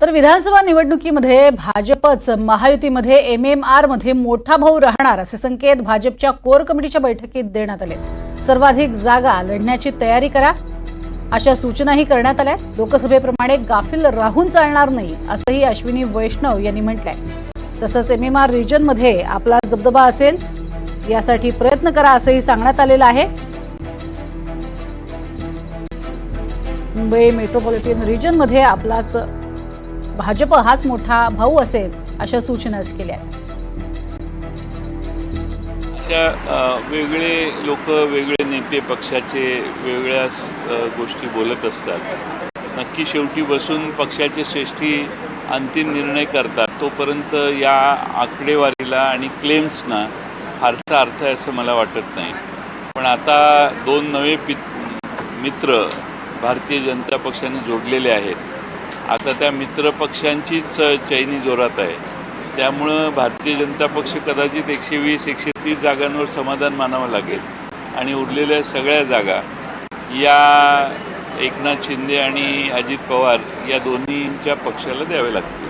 तर विधानसभा निवडणुकीमध्ये भाजपच महायुतीमध्ये एम एम आरमध्ये मोठा भाऊ राहणार असे संकेत भाजपच्या कोर कमिटीच्या बैठकीत देण्यात आले सर्वाधिक जागा लढण्याची तयारी करा. अशा सूचनाही करण्यात आल्या. लोकसभेप्रमाणे गाफील राहून चालणार नाही असंही अश्विनी वैष्णव यांनी म्हटलंय. तसंच एम एम आर रिजनमध्ये आपला दबदबा असेल. यासाठी प्रयत्न करा असंही सांगण्यात आलेलं आहे. मुंबई मेट्रोपॉलिटन रिजनमध्ये आपलाच भाजप हाच मोठा भाऊ असेल अशा सूचनाच केल्या अशा वेगळे लोक वेगळे नेते पक्षाचे वेगळ्या गोष्टी बोलत असतात. नक्की शेवटी बसून पक्षाचे श्रेष्ठी अंतिम निर्णय करतात. तोपर्यंत या आकडेवारीला आणि क्लेम्सना फारसा अर्थ आहे असं मला वाटत नाही. पण आता दोन नवे पि मित्र भारतीय जनता पक्षाने जोडलेले आहेत. आता त्या मित्र पक्षांचीच चैनी जोरात आहे. त्यामुळं भारतीय जनता पक्ष कदाचित एकशे वीस एकशे तीस जागांवर समाधान मानावं लागेल. आणि उरलेल्या सगळ्या जागा या एकनाथ शिंदे आणि अजित पवार या दोन्हींच्या पक्षाला द्यावे लागतील.